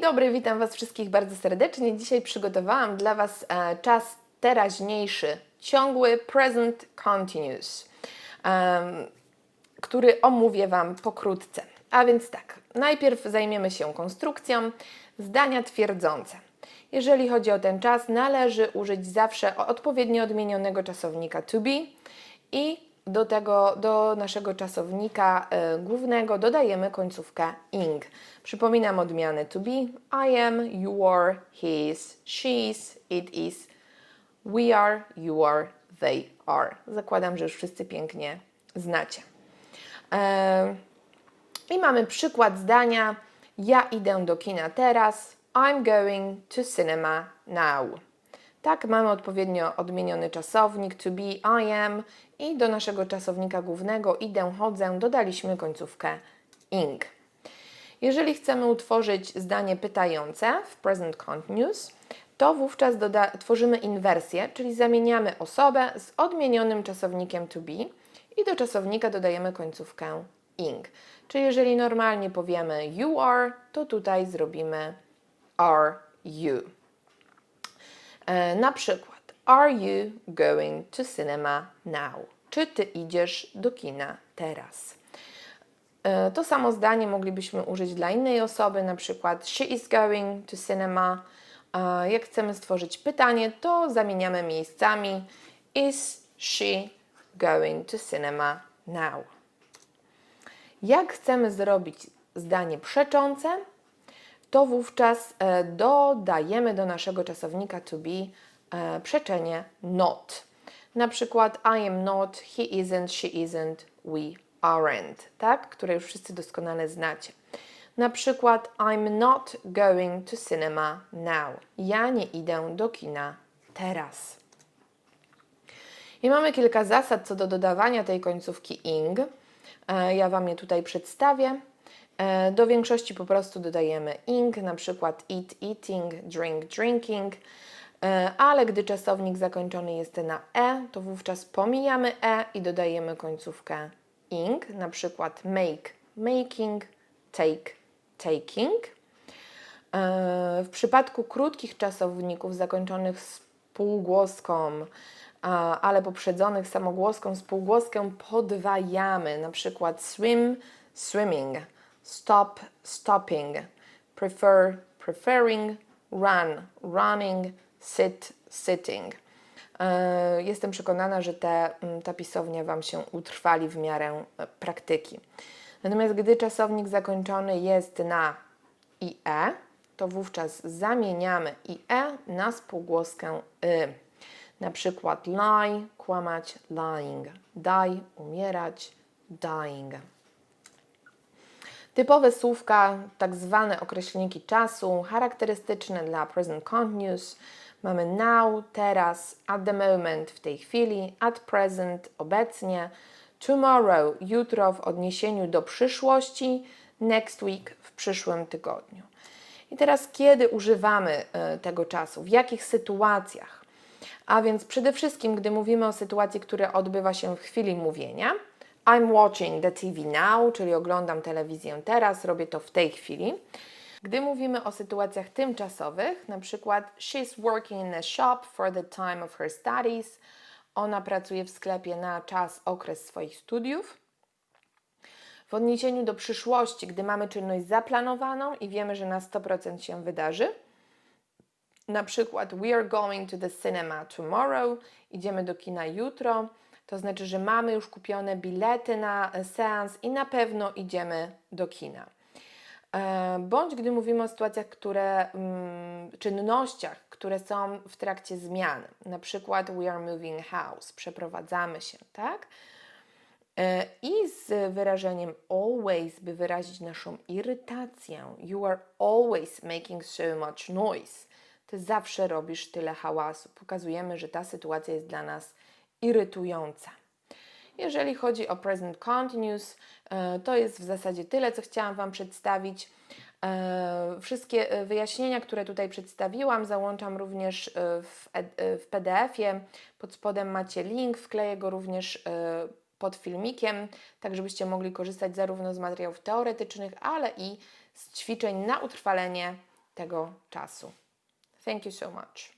dobry, witam Was wszystkich bardzo serdecznie. Dzisiaj przygotowałam dla Was e, czas teraźniejszy, ciągły present continuous, em, który omówię Wam pokrótce. A więc tak, najpierw zajmiemy się konstrukcją zdania twierdzące. Jeżeli chodzi o ten czas, należy użyć zawsze odpowiednio odmienionego czasownika to be i do tego, do naszego czasownika e, głównego dodajemy końcówkę ing. Przypominam odmiany to be, I am, you are, he is, she is, it is, we are, you are, they are. Zakładam, że już wszyscy pięknie znacie. E, I mamy przykład zdania. Ja idę do kina teraz. I'm going to cinema now. Tak, mamy odpowiednio odmieniony czasownik to be, I am i do naszego czasownika głównego idę, chodzę dodaliśmy końcówkę ing. Jeżeli chcemy utworzyć zdanie pytające w present continuous, to wówczas doda- tworzymy inwersję, czyli zamieniamy osobę z odmienionym czasownikiem to be i do czasownika dodajemy końcówkę ing. Czyli jeżeli normalnie powiemy you are, to tutaj zrobimy are you. E, na przykład, Are you going to cinema now? Czy ty idziesz do kina teraz? E, To samo zdanie moglibyśmy użyć dla innej osoby, na przykład She is going to cinema. E, Jak chcemy stworzyć pytanie, to zamieniamy miejscami Is she going to cinema now? Jak chcemy zrobić zdanie przeczące, to wówczas e, dodajemy do naszego czasownika to be e, przeczenie not. Na przykład I am not, he isn't, she isn't, we aren't, tak? Które już wszyscy doskonale znacie. Na przykład I'm not going to cinema now. Ja nie idę do kina teraz. I mamy kilka zasad co do dodawania tej końcówki ing. E, Ja Wam je tutaj przedstawię. E, Do większości po prostu dodajemy ing, na przykład eat, eating, drink, drinking, E, ale gdy czasownik zakończony jest na e, to wówczas pomijamy e i dodajemy końcówkę ing, na przykład make, making, take, taking. E, W przypadku krótkich czasowników zakończonych spółgłoską, a- ale poprzedzonych samogłoską, spółgłoskę podwajamy, na przykład swim, swimming, stop, stopping, prefer, preferring, run, running, sit, sitting. E, Jestem przekonana, że te, mm, ta pisownia Wam się utrwali w miarę e, praktyki. Natomiast gdy czasownik zakończony jest na ie, to wówczas zamieniamy ie na spółgłoskę y. Na przykład lie, kłamać, lying, die, umierać, dying. Typowe słówka, tak zwane określniki czasu, charakterystyczne dla present continuous. Mamy now, teraz, at the moment, w tej chwili, at present, obecnie, tomorrow, jutro w odniesieniu do przyszłości, next week, w przyszłym tygodniu. I teraz, kiedy używamy e, tego czasu? W jakich sytuacjach? A więc przede wszystkim, gdy mówimy o sytuacji, która odbywa się w chwili mówienia, I'm watching the TV now, czyli oglądam telewizję teraz, robię to w tej chwili. Gdy mówimy o sytuacjach tymczasowych, na przykład she's working in a shop for the time of her studies, ona pracuje w sklepie na czas, okres swoich studiów. W odniesieniu do przyszłości, gdy mamy czynność zaplanowaną i wiemy, że na 100% się wydarzy, na przykład we are going to the cinema tomorrow, idziemy do kina jutro, to znaczy, że mamy już kupione bilety na e, seans i na pewno idziemy do kina. E, Bądź gdy mówimy o sytuacjach, które, mm, czynnościach, które są w trakcie zmiany, na przykład we are moving house, przeprowadzamy się, tak? E, I z wyrażeniem always, by wyrazić naszą irytację. You are always making so much noise. Ty zawsze robisz tyle hałasu. Pokazujemy, że ta sytuacja jest dla nas irytująca. Jeżeli chodzi o present continuous, e, to jest w zasadzie tyle, co chciałam Wam przedstawić. E, Wszystkie e, wyjaśnienia, które tutaj przedstawiłam, załączam również w, w PDF-ie. Pod spodem macie link, wkleję go również pod filmikiem, tak żebyście mogli korzystać zarówno z materiałów teoretycznych, ale i z ćwiczeń na utrwalenie tego czasu. Thank you so much.